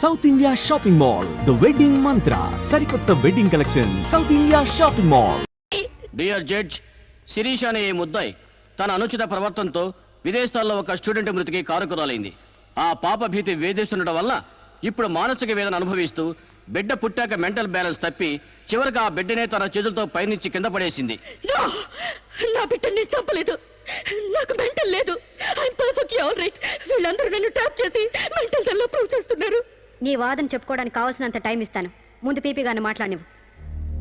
South India shopping mall the wedding Mantra సరికొత్త wedding collection south India shopping mall dear judge Shirish అనే ఈ ముద్దాయి తన అనుచిత ప్రవర్తనతో విదేశాల్లో ఒక స్టూడెంట్ మృతికి కారుకురాలైంది. ఆ పాప భీతి వేధిస్తుండటం వల్ల ఇప్పుడు మానసిక వేదన అనుభవిస్తూ బిడ్డ పుట్టాక మెంటల్ బ్యాలెన్స్ తప్పి చివరికి ఆ బిడ్డనే తన చేతులతో పైనుంచి కింద పడేసింది! నా బిడ్డని చంపలేదు. నాకు మెంటల్ లేదు. ఐఎమ్ పర్ఫెక్ట్లీ ఆల్ రైట్ వీళ్ళందరూ నన్ను ట్రాప్ చేసి మెంటల్ ప్రూవ్ చేస్తున్నారు. నీ వాదన చెప్పుకోవడానికి కావాల్సినంత టైం ఇస్తాను. ముందు పీపీ గారిని మాట్లాడినివ్వు.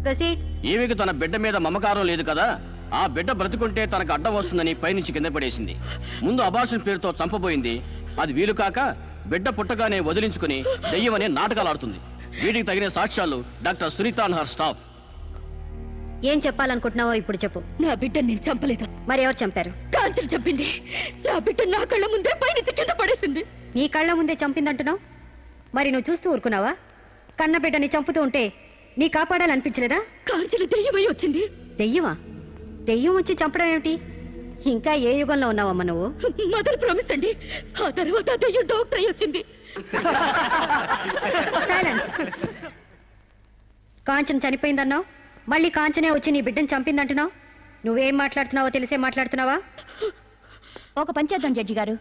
ప్రొసీడ్. ఈమెకు తన బిడ్డ మీద మమకారం లేదు కదా? ఆ బిడ్డ బ్రతుకుంటే తనకు అడ్డం వస్తుందని పైనుంచి కింద పడేసింది. ముందు అబార్షన్ పేరుతో చంపబోయింది. అది వీలు కాక బిడ్డ పుట్టగానే వదిలించుకుని దెయ్యమనే నాటకాలు ఆడుతుంది వీటికి తగిన సాక్ష్యాలు doctor Sunitha and her staff. ఏం చెప్పాలనుకుంటున్నావో ఇప్పుడు చెప్పు. నా బిడ్డని నేను చంపలేదు. మరి ఎవరు చంపారు? కాంచెలు చంపింది. నా బిడ్డ నా కళ్ళ ముందే పైనుంచి కింద పడేసింది. నీ కళ్ళ ముందే చంపిందంటున్నావు? మరి నువ్వు చూస్తూ ఊరుకున్నావా? కన్న బిడ్డని చంపుతూ ఉంటే నీ కాపాడాలనిపించలేదా? కాంచెలు దెయ్యమై వచ్చింది. దెయ్యమా? దెయ్యం వచ్చి చంపడం ఏమిటి? ఇంకా ఏ యుగంలో ఉన్నావమ్మా నువ్వు? మదర్ ప్రామిస్ అండి. ఆ తర్వాత దెయ్యం డాక్టర్ అయి వచ్చింది. సైలెన్స్. కాంచన చనిపోయిందన్నావు? మళ్ళీ కాంచనే వచ్చి నీ బిడ్డను చంపిందంటున్నావు? నువ్వేం మాట్లాడుతున్నావో తెలిసే మాట్లాడుతున్నావా? ఒక పని చేద్దాం జడ్జి గారు.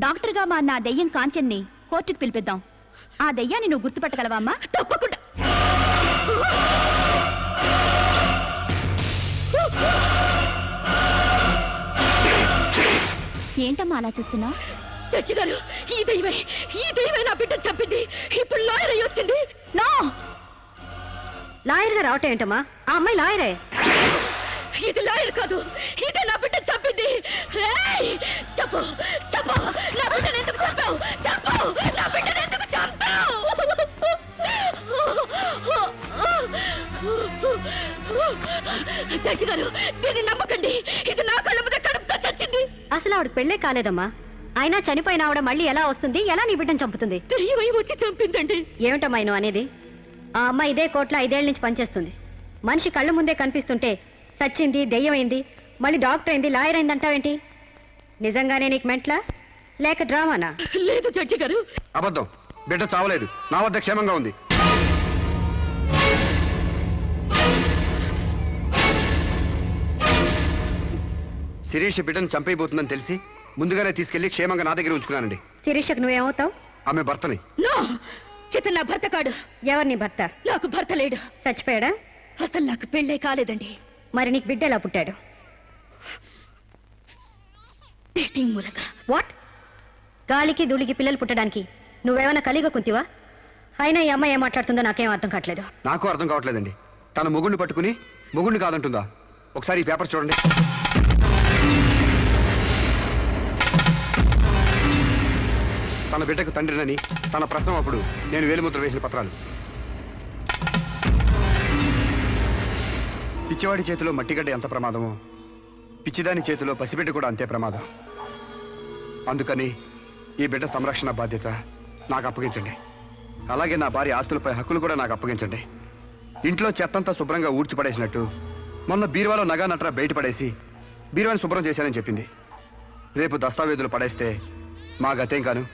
డాక్టర్గా మా నా దెయ్యం కాంచెన్ని కోర్టుకు పిలిపిద్దాం. ఆ దెయ్యాన్ని నువ్వు గుర్తుపట్టగలవా అమ్మా? తప్పకుండా. ఏంటమ్మా అలా చూస్తున్నావు? చచ్చి గారు ఈ దైవే ఈ దైవే నా బిడ్డ చంపింది. ఇప్పుడు లాయర్ అయి వచ్చింది. నో! లాయర్గా రావటం ఏంటమ్మా? ఆ అమ్మాయి లాయరే. ఇది లాయర్ కాదు. ఇదే నా బిడ్డ చంపింది! చెప్పు చెప్పు. నా బిడ్డను ఎందుకు చంపావు? చెప్పు. నా బిడ్డను ఎందుకు చంపావు? చచ్చి గారు దీన్ని నమ్మకండి. ఇది నా కళ్ళ మీద కడుపుతో చచ్చింది. అసలు ఆవిడ పెళ్ళే కాలేదమ్మా. అయినా చనిపోయిన ఆవిడ మళ్ళీ ఎలా వస్తుంది? ఎలా నీ బిడ్డను చంపుతుంది? వచ్చి చంపిందండి. ఏమిటమ్మా నువ్వు అనేది? ఆ అమ్మాయి ఇదే కోట్లో ఐదేళ్ళ నుంచి పనిచేస్తుంది. మనిషి కళ్ళ ముందే కనిపిస్తుంటే సచ్చింది దెయ్యమైంది మళ్ళీ డాక్టర్ అయింది లాయర్ అయింది అంటావేంటి? నిజంగానే నీకు మెంట్లా? లేక డ్రామానా? లేదు జడ్జి గారు. అబద్ధం. బిడ్డ చావలేదు. నా వద్ద క్షేమంగా ఉంది. శిరీష్ బిడ్డను చంపైపోతుందని తెలిసి ముందుగానే తీసుకెళ్ళి క్షేమంగా నా దగ్గర ఉంచుకున్నానండి. శిరీషకు నువ్వేమవుతావు? ఆమె భర్తని. నో! ఇతను నా భర్త కాడు. ఎవరు నీ భర్త? నాకు భర్త లేడు. చచ్చిపోయాడా? అసలు నాకు పెళ్ళే కాలేదండి. మరి నీకు బిడ్డ ఎలా పుట్టాడు? డేటింగ్ మూలంగా వాట్ గాలికి ధూళికి పిల్లలు పుట్టడానికి నువ్వేమైనా కలిగ కుంతివా? అయినా ఈ అమ్మాయి ఏం మాట్లాడుతుందో నాకేం అర్థం కావట్లేదు. నాకు అర్థం కావట్లేదండి. తన మొగుడిని పట్టుకుని మొగుడిని కాదంటుందా? ఒకసారి ఈ పేపర్ చూడండి. తన బిడ్డకు తండ్రినని తన ప్రశ్న అప్పుడు నేను వేలిముద్ర వేసిన పత్రాలు. పిచ్చివాడి చేతిలో మట్టిగడ్డ ఎంత ప్రమాదమో పిచ్చిదాని చేతిలో పసిబిడ్డ కూడా అంతే ప్రమాదం. అందుకని ఈ బిడ్డ సంరక్షణ బాధ్యత నాకు అప్పగించండి. అలాగే నా భార్య ఆస్తులపై హక్కులు కూడా నాకు అప్పగించండి. ఇంట్లో చెత్తంతా శుభ్రంగా ఊడ్చిపడేసినట్టు మొన్న బీరువాలో నగా నట్రా బయటపడేసి బీరువాని శుభ్రం చేశానని చెప్పింది. రేపు దస్తావేజులు పడేస్తే మా గతేం కాను.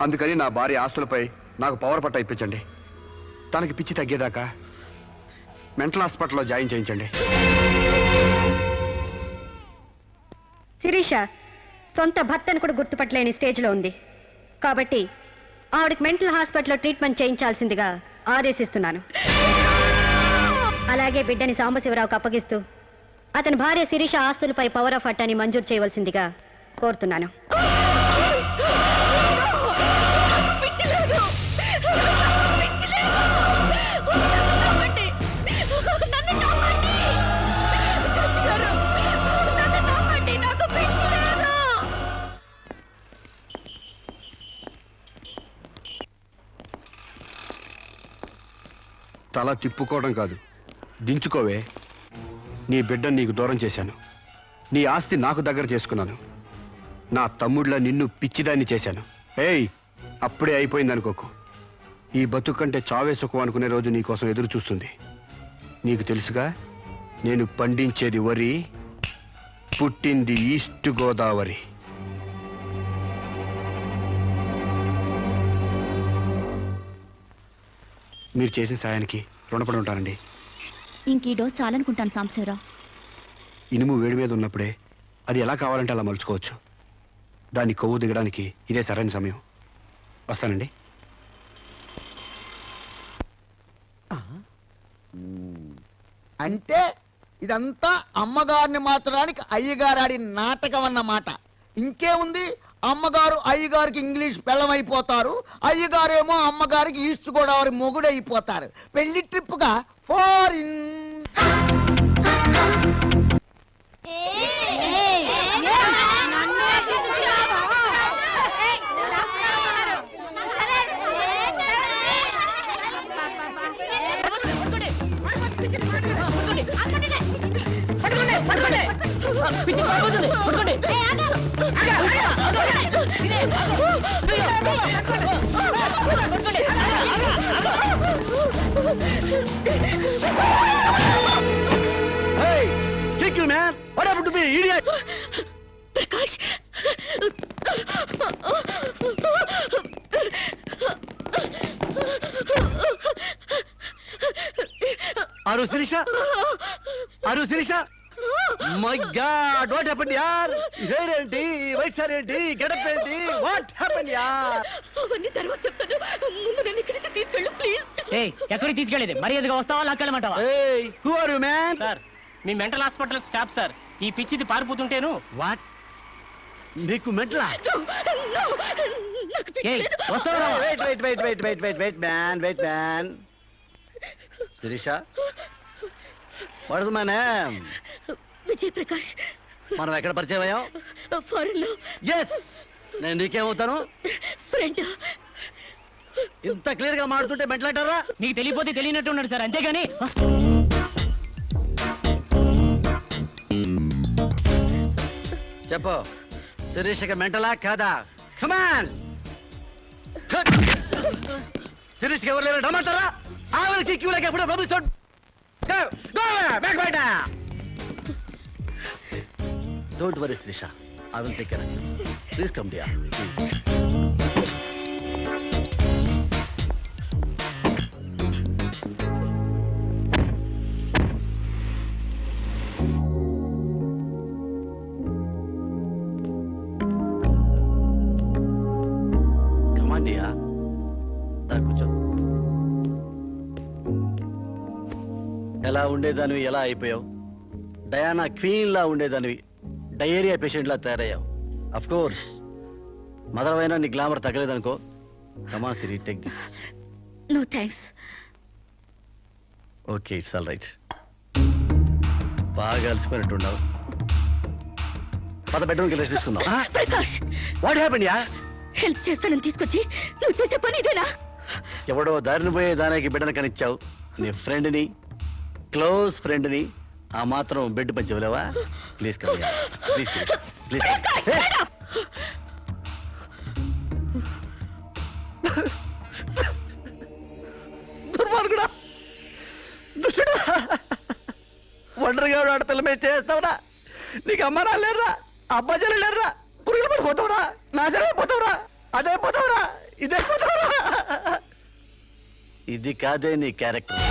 అందుకని నా భార్య ఆస్తులపై నాకు పవర్ పట్ట ఇప్పించండి. తనకి పిచ్చి తగ్గేదాకా మెంటల్ హాస్పిటల్లో జాయిన్ చేయించండి. శిరీష సొంత భర్తను కూడా గుర్తుపట్టలేని స్టేజ్లో ఉంది. కాబట్టి ఆవిడకి మెంటల్ హాస్పిటల్లో ట్రీట్మెంట్ చేయించాల్సిందిగా ఆదేశిస్తున్నాను. అలాగే బిడ్డని సాంబశివరావుకు అప్పగిస్తూ అతని భార్య శిరీష ఆస్తులపై పవర్ ఆఫ్ అట్టాన్ని మంజూరు చేయవలసిందిగా కోరుతున్నాను. తిప్పుకోవడం కాదు. దించుకోవే. నీ బిడ్డను నీకు దూరం చేశాను. నీ ఆస్తి నాకు దగ్గర చేసుకున్నాను. నా తమ్ముళ్ళ నిన్ను పిచ్చిదాన్ని చేశాను. ఏయ్ అప్పుడే అయిపోయింది అనుకోకు ఈ బతుకు కంటే చావే సుఖం అనుకునే రోజు నీకోసం ఎదురు చూస్తుంది. నీకు తెలుసుగా నేను పండించేది వరి పుట్టింది ఈస్ట్ గోదావరి. మీరు చేసిన సాయానికి రుణపడి ఉంటానండి. ఇంక ఈ డోస్ చాలనుకుంటాను సాంబశివరావు. ఇనుము వేడి మీద ఉన్నప్పుడే అది ఎలా కావాలంటే అలా మలుచుకోవచ్చు. దాన్ని కొవ్వు దిగడానికి ఇదే సరైన సమయం. వస్తానండి. అంటే ఇదంతా అమ్మగారిని మార్చడానికి అయ్యగారు ఆడిన నాటకం అన్నమాట. ఇంకేముంది? అమ్మగారు అయ్యగారికి ఇంగ్లీష్ పెళ్ళమైపోతారు. అయ్యగారేమో అమ్మగారికి ఈస్ట్ గోదావరి మొగుడైపోతారు. పెళ్ళి ట్రిప్గా ఫారిన్. అరు శిరీష అరు Shirisha. My god what happened యార్ హెయిర్ ఏంటి? వైట్ సార్ ఏంటి? గెటప్ ఏంటి? వాట్ హ్యాపెండ్ యార్ అవన్నీ తర్వాత చెప్తాను. ముందు నన్ను ఇక్కడి నుంచి తీసుకెళ్ళు ప్లీజ్ ఏయ్ ఎక్కడికి తీసుకెళ్ళేది? మరి ఎదుగా వస్తావా లాక్కెళ్ళమంటావా ఏయ్ who are you man sir me mental hospital staff sir ఈ పిచ్చిది పారిపోతుంటేను. వాట్ నీకు మెంటలా నాకు wait wait wait wait wait wait wait man wait man Shirisha? My name Vijay Prakash మనం ఎక్కడ పరిచయం అయ్యాం? ఫారెన్లో ఎస్ నేను నీకేమవుతాను? ఫ్రెండ్. ఇంత క్లియర్గా మాడుతుంటే మెంటల్ అంటారా నీకు తెలియపోతే తెలియనట్టు ఉన్నాడు సార్ అంతేగాని. చెప్పు శిరీషకి మెంటలా కాదా? కమాన్ శిరీష్కి ఎవరు లేరు? రమ్మంటారా ఆవిడకి క్యూలకి ఎప్పుడు పంపిస్తాడు don't worry Sirisha I will take care please come dear come on dear దా ఎలా ఉండేదానివి ఎలా అయిపోయావు? డయానా క్వీన్ లా ఉండేదానివి డయేరియా పేషెంట్ లా తయారయ్యావు. అఫ్ కోర్స్ మదర్ అయినా నీ గ్లామర్ తగ్గలేదనుకో. కమా Siri take this no thanks okay it's all right బాగా అలసిపోయినట్టున్నావు. పద బెడ్రూమ్కి రెస్ట్ తీసుకుందాం. Prakash! What happened yeah help చేస్తానని తీసుకొచ్చి నువ్వు చేసే పని ఇదేనా? ఎవడో దారిని పోయే దానికి బిడ్డను కనిచ్చావు. నీ ఫ్రెండ్ని క్లోజ్ ఫ్రెండ్ని ఆ మాత్రం బెడ్ పంచవలేవా ప్లీజ్ కమ్ ప్లీజ్ ప్లీజ్ దుర్మార్గుడా! దుష్టుడా! ఒంటరిగా ఆడపిల్ల మీద చేస్తావురా. నీకు అమ్మ లేరురా అబ్బా జల్లు లేరురా. పురుగులు పడిపోతావురా నాశనమైపోతావురా అదే పోతావురా ఇదే పోతావురా ఇది కాదే నీ క్యారెక్టర్.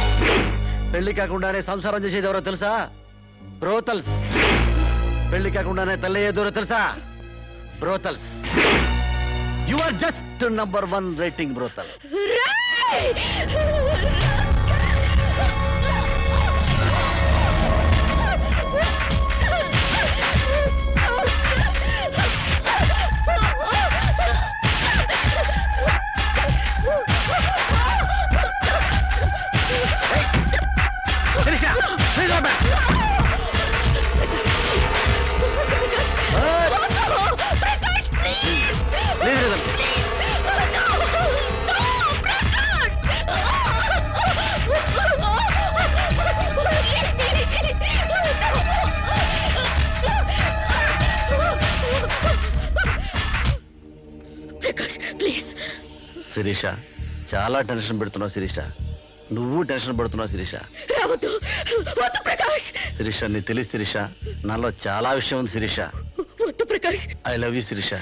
పెళ్ళి కాకుండానే సంసారం చేసేది ఎవరో తెలుసా? బ్రోతల్స్. పెళ్ళి కాకుండానే తల్లి ఏదోరో తెలుసా? Brothels. You are just number one rating brothel. Tension పెడుతున్నావు శిరీష? నువ్వు టెన్షన్ పడుతున్నావు శిరీష. రావద్దు. వద్దు ప్రకాష్. శిరీష నీ తెలిసి శిరీష నాలో చాలా విషయం ఉంది శిరీష. వద్దు Prakash. I love you Shirisha.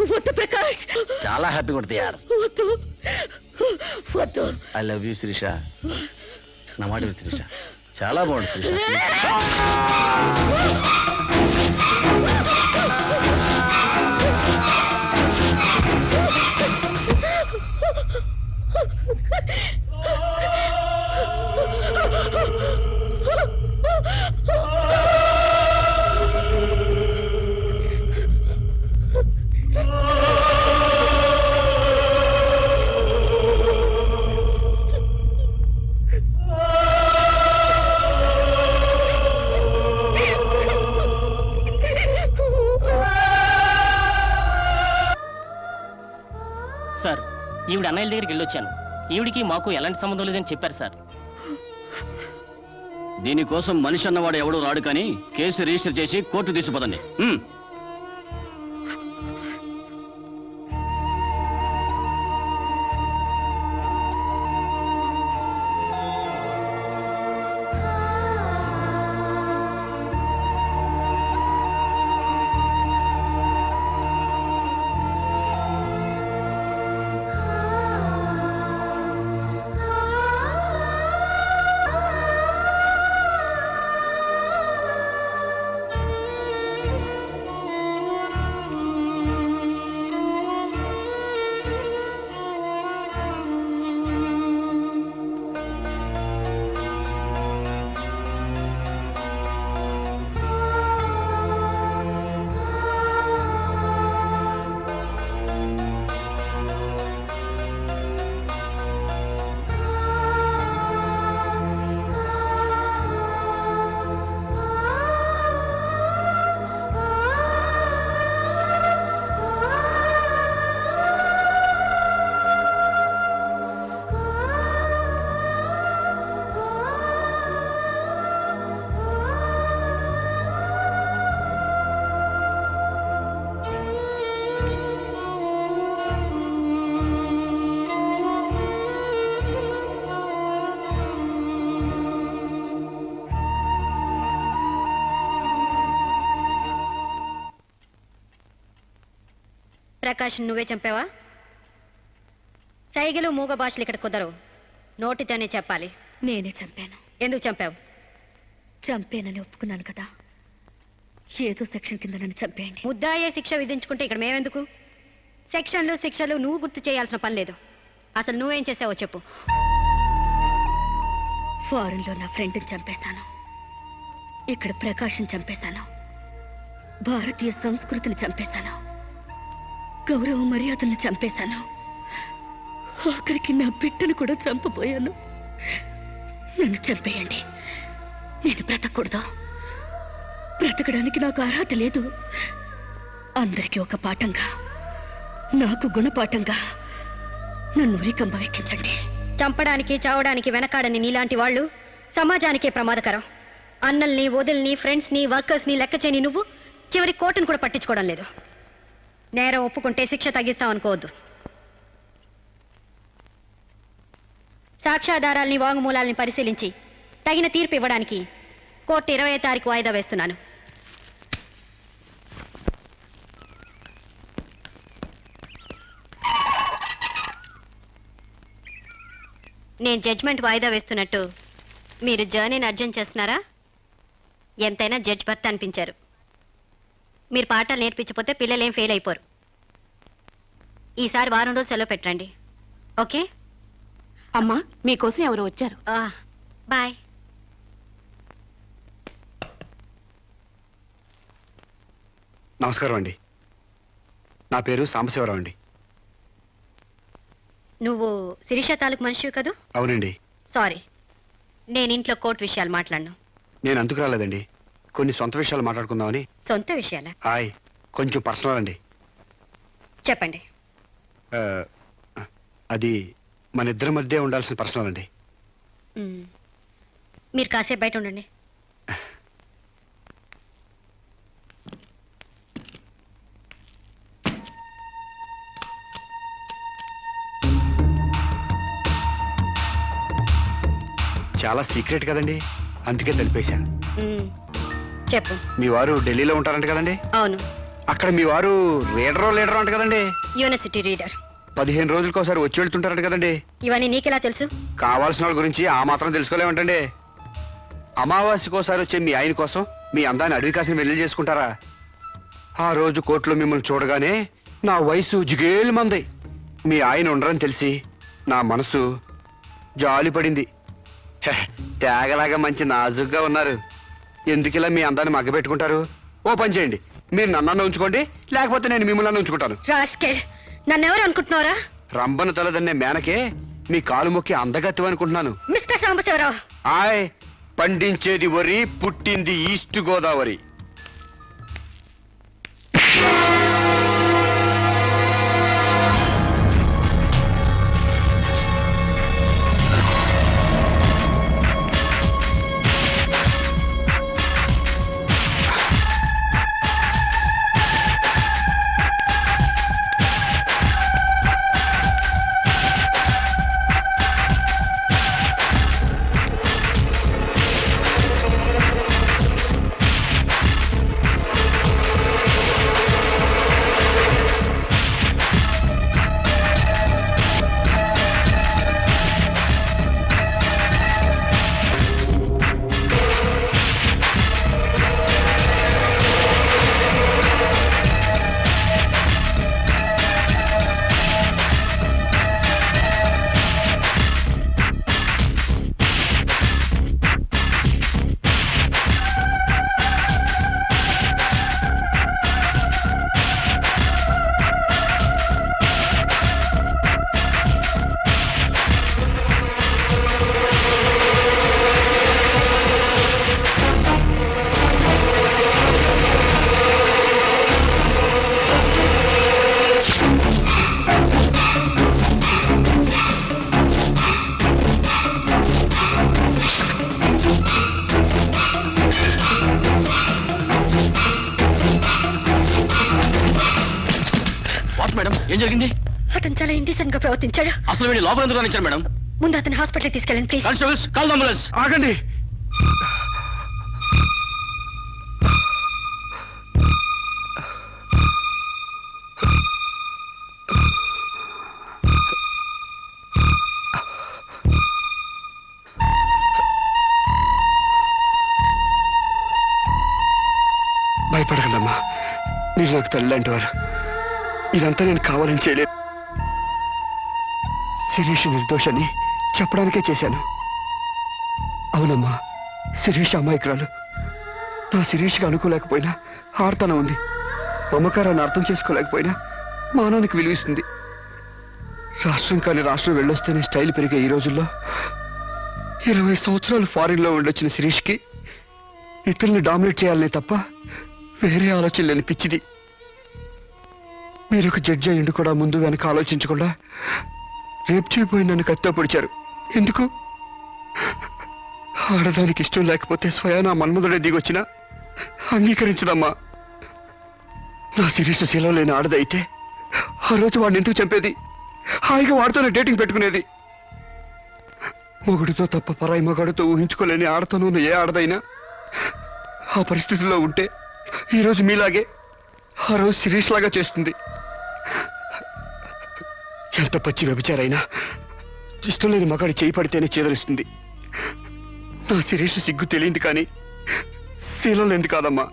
వద్దు ప్రకాష్. చాలా హ్యాపీగా ఉంటుంది యార్. వద్దు. వద్దు. I love you Shirisha. నా మాట విను శిరీష. చాలా బాగుంది శిరీష. సార్ ఈవిడ అన్నయ్య దగ్గరికి వెళ్ళొచ్చాను. ఈవిడికి మాకు ఎలాంటి సంబంధం లేదని చెప్పారు సార్. దీనికోసం మనిషి అన్నవాడు ఎవడూ రాడు కానీ కేసు రిజిస్టర్ చేసి కోర్టు తీసుకుపోదండి ప్రకాష్ నువ్వే చంపావా? సైగలు మూగ భాషలు ఇక్కడ కుదరవు. నోటితోనే చెప్పాలి. నేనే చంపాను. ఎందుకు చంపావు? చంపేనని ఒప్పుకున్నాను కదా. ఏదో సెక్షన్ కింద నన్ను చంపేయండి. ముద్దాయే శిక్ష విధించుకుంటే ఇక్కడ మేమెందుకు? సెక్షన్లు శిక్షలు నువ్వు గుర్తు చేయాల్సిన పని లేదు. అసలు నువ్వేం చేసావో చెప్పు. ఫారెన్లో నా ఫ్రెండ్ని చంపేశాను. ఇక్కడ ప్రకాశం చంపేశాను. భారతీయ సంస్కృతిని చంపేశాను. గౌరవ మర్యాదలను చంపేశాను. ఆఖరికి నా బిడ్డను కూడా చంపబోయాను. నన్ను చంపేయండి. నేను బ్రతకూడదు. బ్రతకడానికి నాకు అర్హత లేదు. అందరికీ ఒక పాఠంగా నాకు గుణపాఠంగా నన్ను ఉరికంబ ఎక్కించండి. చంపడానికి చావడానికి వెనకాడని నీలాంటి వాళ్ళు సమాజానికే ప్రమాదకరం. అన్నల్ని వదిల్ని ఫ్రెండ్స్ని వర్కర్స్ని లెక్క చేయని నువ్వు చివరి కోటను కూడా పట్టించుకోవడం లేదు. నేరం ఒప్పుకుంటే శిక్ష తగ్గిస్తాం అనుకోవద్దు. సాక్ష్యాధారాల్ని వాంగ్మూలాల్ని పరిశీలించి తగిన తీర్పు ఇవ్వడానికి కోర్టు ఇరవై తారీఖు వాయిదా వేస్తున్నాను. నేను జడ్జ్మెంట్ వాయిదా వేస్తున్నట్టు మీరు జర్నీని అర్జెంట్ చేస్తున్నారా? ఎంతైనా జడ్జ్ భర్త అనిపించారు. మీరు పాఠాలు నేర్పించకపోతే పిల్లలేం ఫెయిల్ అయిపోరు. ఈసారి వారం రోజు సెలవు పెట్టండి. ఓకే? అమ్మా మీకోసం ఎవరు వచ్చారు. ఆ, బాయ్. నమస్కారం అండి. నా పేరు సాంబశివరావు అండి. నువ్వు శిరీష తాలూకు మనిషివి కదూ? అవునండి. సారీ. నేను ఇంట్లో కోర్టు విషయాలు మాట్లాడను. నేను అందుకు రాలేదండి. కొన్ని సొంత విషయాలు మాట్లాడుకుందామని. సొంత విషయాలా? హాయ్ కొంచెం పర్సనల్ అండి. చెప్పండి. ఆ, అది మన ఇద్దరి మధ్య ఉండాల్సిన పర్సనల్ అండి. మీరు కాసేపు బయట ఉండండి. చాలా సీక్రెట్ కదండి అందుకే తెలిపేశాను. చెప్పు. మీ వారు ఢిల్లీలో ఉంటారంట కదండి? అవును. అక్కడ మీ వారు రీడరో లీడరో అంట కదండి? University reader. పదిహేను రోజులకోసారి వచ్చి వెళ్తుంటారట కదండి? ఇవన్నీ నీకెలా తెలుసు? కావాల్సిన వాళ్ళ గురించి ఆ మాత్రం తెలుసుకోలేమంటండి. అమావాస్యకోసారి వచ్చే మీ ఆయన కోసం మీ అందాన్ని అడవి కాసిన వెళ్ళి చేసుకుంటారా? ఆ రోజు కోర్టులో మిమ్మల్ని చూడగానే నా వయసు జిగేలు మంది. మీ ఆయన ఉండరని తెలిసి నా మనసు జాలి పడింది హె, తేగలాగా మంచి నాజుగ్గా ఉన్నారు. ఎందుకిలా మీ అందాన్ని మగ్గబెట్టుకుంటారు? ఓ పని చేయండి. మీరు నన్నన్న ఉంచుకోండి లేకపోతే నేను మిమ్మల్ని ఉంచుకుంటాను. రాస్కెల్ నన్నెవరు అనుకుంటున్నారా? రంబన తలదన్నే మేనకే మీ కాలు మొక్కి అందగత్తం అనుకుంటున్నాను. మిస్టర్ సాంబశివరావు. ఆయ్ పండించేది వరి పుట్టింది ఈస్ట్ గోదావరి. ప్రవర్తించాడు? అసలు వీడి లోపల ఎందుకు రానిచ్చారు మేడం? ముందు అతను హాస్పిటల్కి తీసుకెళ్ళండి ప్లీజ్. కానిస్టేబుల్స్ కాల్ అంబులెన్స్ ఆగండి. భయపడకండి అమ్మా మీరు నాకు తల్లి లాంటి వారు. ఇదంతా నేను కావాలని చేయలేదు. శిరీష్ నిర్దోషని చెప్పడానికే చేశాను. అవునమ్మా శిరీష్ అమాయకురాలు. నా శిరీష్కి అనుకోలేకపోయినా ఆర్తన ఉంది. మమకారాన్ని అర్థం చేసుకోలేకపోయినా మానానికి విలువిస్తుంది రాష్ట్రం కానీ రాష్ట్రం వెళ్ళొస్తేనే స్టైల్ పెరిగే ఈ రోజుల్లో ఇరవై సంవత్సరాలు ఫారిన్లో ఉండొచ్చిన శిరీష్కి ఇతరుల్ని డామినేట్ చేయాలనే తప్ప వేరే ఆలోచన లేని పిచ్చిది. మీరు ఒక జడ్జి అయ్యిండు కూడా ముందు వెనక ఆలోచించకుండా రేపు చేయబోయి నన్ను కత్తితో పొడిచారు. ఎందుకు? ఆడదానికి ఇష్టం లేకపోతే స్వయానా మన్మధుడే దిగొచ్చినా అంగీకరించదమ్మా. నా శిరీష శీలం లేని ఆడదైతే ఆ రోజు వాడిని ఎందుకు చంపేది? హాయిగా వాడితోనే డేటింగ్ పెట్టుకునేది. మొగుడితో తప్ప పరాయి మగాడితో ఊహించుకోలేని ఆడతోనూ ఏ ఆడదైనా ఆ పరిస్థితిలో ఉంటే ఈరోజు మీలాగే ఆ రోజు శిరీష్ లాగా చేస్తుంది. ఎంత పచ్చి వ్యభిచారైనా ఇష్టం లేని మగాడి చేయి పడితేనే చేదరిస్తుంది. నా శిరీష్ సిగ్గు తెలియంది కానీ శీలం లేనిది కాదమ్మా.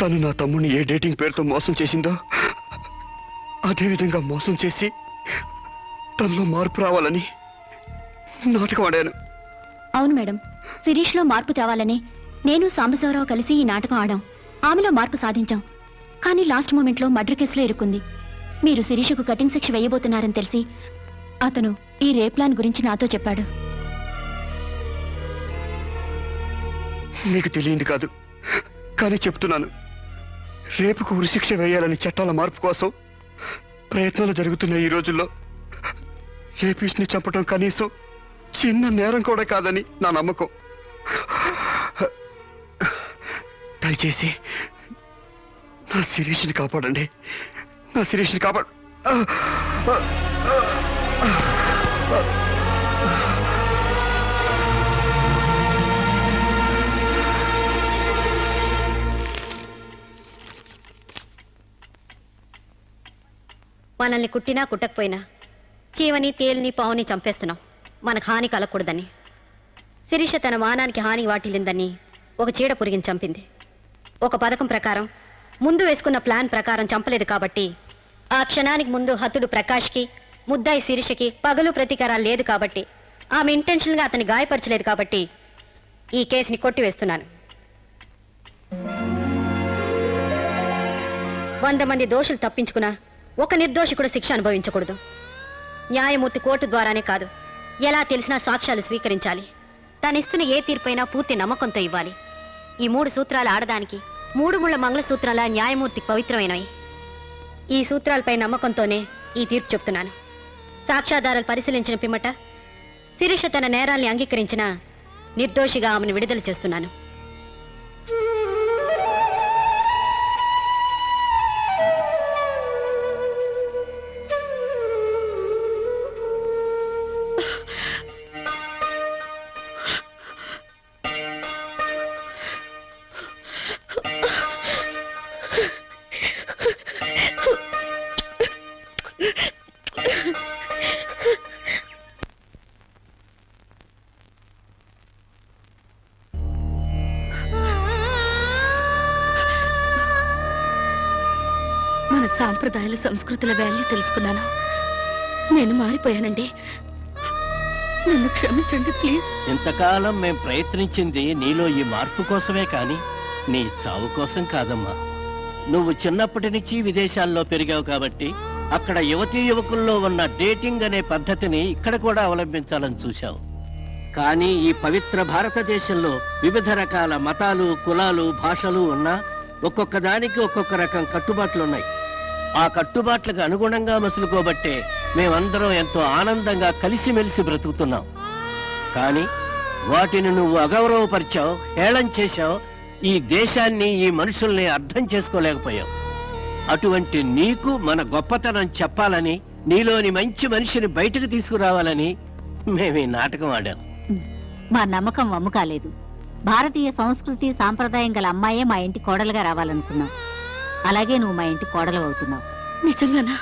తను నా తమ్ముడిని ఏ డేటింగ్ పేరుతో మోసం చేసిందో అదేవిధంగా మోసం చేసి తనలో మార్పు రావాలని నాటకం ఆడాను. అవును మేడం శిరీష్లో మార్పు తేవాలని నేను సాంబశివరావు కలిసి ఈ నాటకం ఆడాం. ఆమెలో మార్పు సాధించాం. కానీ లాస్ట్ మూమెంట్లో మర్డర్ కేసులో ఇరుక్కుంది. మీరు శిరీషకు కఠిన శిక్ష వేయబోతున్నారని తెలిసి అతను ఈ రేప్లాన్ గురించి నాతో చెప్పాడు. మీకు తెలియంది కాదు. కానీ చెప్తున్నాను. రేపుకు ఉరిశిక్ష వేయాలని చట్టాల మార్పు కోసం ప్రయత్నాలు జరుగుతున్న ఈ రోజుల్లో. రేపిస్ని చంపడం కనీసం చిన్న నేరం కూడా కాదని నా నమ్మకం. దయచేసి నా శిరీష్ని కాపాడండి. నా శిరీష్ని కాపాడు. మనల్ని కుట్టినా కుట్టకపోయినా చీవని తేలిని పావుని చంపేస్తున్నాం. మనకు హాని కలగకూడదని. శిరీష తన మానానికి హాని వాటిల్లిందని ఒక చీడ పురిగిని చంపింది. ఒక పథకం ప్రకారం ముందు వేసుకున్న ప్లాన్ ప్రకారం చంపలేదు కాబట్టి ఆ క్షణానికి ముందు హతుడు ప్రకాష్కి ముద్దాయి శిరీషకి పగలు ప్రతీకారాలు లేదు కాబట్టి ఆమె ఇంటెన్షన్గా అతన్ని గాయపరచలేదు కాబట్టి ఈ కేసుని కొట్టివేస్తున్నాను. వంద మంది దోషులు తప్పించుకున్నా ఒక నిర్దోషి కూడా శిక్ష అనుభవించకూడదు. న్యాయమూర్తి కోర్టు ద్వారానే కాదు ఎలా తెలిసినా సాక్ష్యాలు స్వీకరించాలి. తనిస్తున్న ఏ తీర్పైనా పూర్తి నమ్మకంతో ఇవ్వాలి. ఈ మూడు సూత్రాలు ఆడదానికి మూడు ముళ్ళ మంగళ సూత్రాల న్యాయమూర్తికి పవిత్రమైనవి. ఈ సూత్రాలపై నమ్మకంతోనే ఈ తీర్పు చెప్తున్నాను. సాక్ష్యాధారాలు పరిశీలించిన పిమ్మట శిరీష తన నేరాల్ని అంగీకరించిన నిర్దోషిగా ఆమెను విడుదల చేస్తున్నాను. సాంప్రదాయాల సంస్కృతుల వాల్యూ తెలుసుకున్నాను. నేను మారిపోయానండి. నన్ను క్షమించండి ప్లీజ్ ఇంతకాలం మేం ప్రయత్నించింది నీలో ఈ మార్పు కోసమే కానీ నీ చావు కోసం కాదమ్మా. నువ్వు చిన్నప్పటి నుంచి విదేశాల్లో పెరిగావు కాబట్టి అక్కడ యువతీ యువకుల్లో ఉన్న డేటింగ్ అనే పద్ధతిని ఇక్కడ కూడా అవలంబించాలని చూశావు. కానీ ఈ పవిత్ర భారతదేశంలో వివిధ రకాల మతాలు కులాలు భాషలు ఉన్నా ఒక్కొక్క దానికి ఒక్కొక్క రకం కట్టుబాట్లున్నాయి. ఆ కట్టుబాట్లకు అనుగుణంగా మసులుకోబట్టే మేమందరం ఎంతో ఆనందంగా కలిసిమెలిసి బ్రతుకుతున్నాం. కానీ వాటిని నువ్వు అగౌరవపరిచావు హేళం చేశావు ఈ దేశాన్ని ఈ మనుషుల్ని అర్థం చేసుకోలేకపోయావు. అటువంటి నీకు మన గొప్పతనం చెప్పాలని నీలోని మంచి మనిషిని బయటకు తీసుకురావాలని మేము ఈ నాటకం ఆడాం. మా నమ్మకం వమ్ము కాలేదు భారతీయ సంస్కృతి సాంప్రదాయం గల అమ్మాయే మా ఇంటి కోడలుగా రావాలనుకున్నాం. అలాగే నువ్వు మా ఇంటి కోడలు అవుతున్నావు. నిజంగానా?